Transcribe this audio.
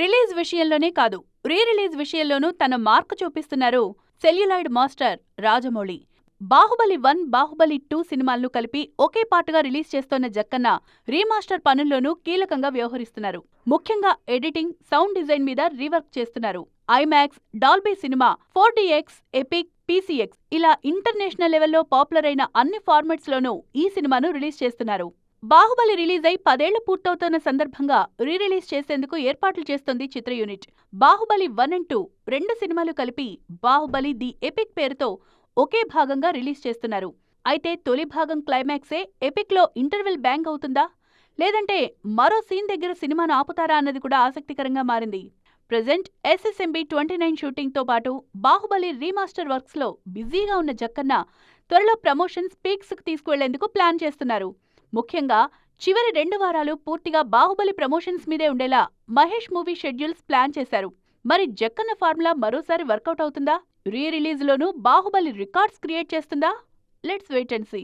Release విషయంలోనే కాదు re release విషయంలోనూ తన మార్క్ చూపిస్తున్నారు celluloid master Rajamouli. Baahubali one Baahubali two సినిమాలను కలిపి ఒకే పాటుగా రిలీజ్ చేస్తోన్న జక్కన్న రీమాస్టర్ పనుల్లోనూ కీలకంగా వ్యవహరిస్తున్నారు. ముఖ్యంగా ఎడిటింగ్ సౌండ్ డిజైన్ మీద రీవర్క్ చేస్తున్నారు. IMAX Dolby cinema four DX epic PCX ఇలా ఇంటర్నేషనల్ లెవెల్లో పాపులర్ అయిన అన్ని ఫార్మాట్స్ లోనూ ఈ సినిమాను రిలీజ్ చేస్తున్నారు. బాహుబలి రిలీజ్ అయి పదేళ్ళు పూర్తవుతున్న సందర్భంగా రీ రిలీజ్ చేసేందుకు ఏర్పాట్లు చేస్తోంది చిత్ర unit. Baahubali one and two రెండు సినిమాలు కలిపి బాహుబలి ది ఎపిక్ పేరుతో ఒకే భాగంగా రిలీజ్ చేస్తున్నారు. అయితే తొలి భాగం క్లైమాక్సే ఎపిక్లో ఇంటర్వెల్ బ్యాంగ్ అవుతుందా? లేదంటే మరో సీన్ దగ్గర సినిమాను ఆపుతారా అన్నది కూడా ఆసక్తికరంగా మారింది. ప్రజెంట్ ఎస్ఎస్ఎంబి ట్వంటీ నైన్ షూటింగ్తో పాటు బాహుబలి రీమాస్టర్ వర్క్స్లో బిజీగా ఉన్న జక్కన్న త్వరలో ప్రమోషన్స్ పీక్స్కు తీసుకువెళ్ళేందుకు ప్లాన్ చేస్తున్నారు. ముఖ్యంగా చివరి రెండు వారాలు పూర్తిగా బాహుబలి ప్రమోషన్స్ మీదే ఉండేలా మహేష్ మూవీ షెడ్యూల్స్ ప్లాన్ చేశారు. మరి జక్కన్న ఫార్ములా మరోసారి వర్కౌట్ అవుతుందా? రీ రిలీజ్లోనూ బాహుబలి రికార్డ్స్ క్రియేట్ చేస్తుందా? Let's wait and see.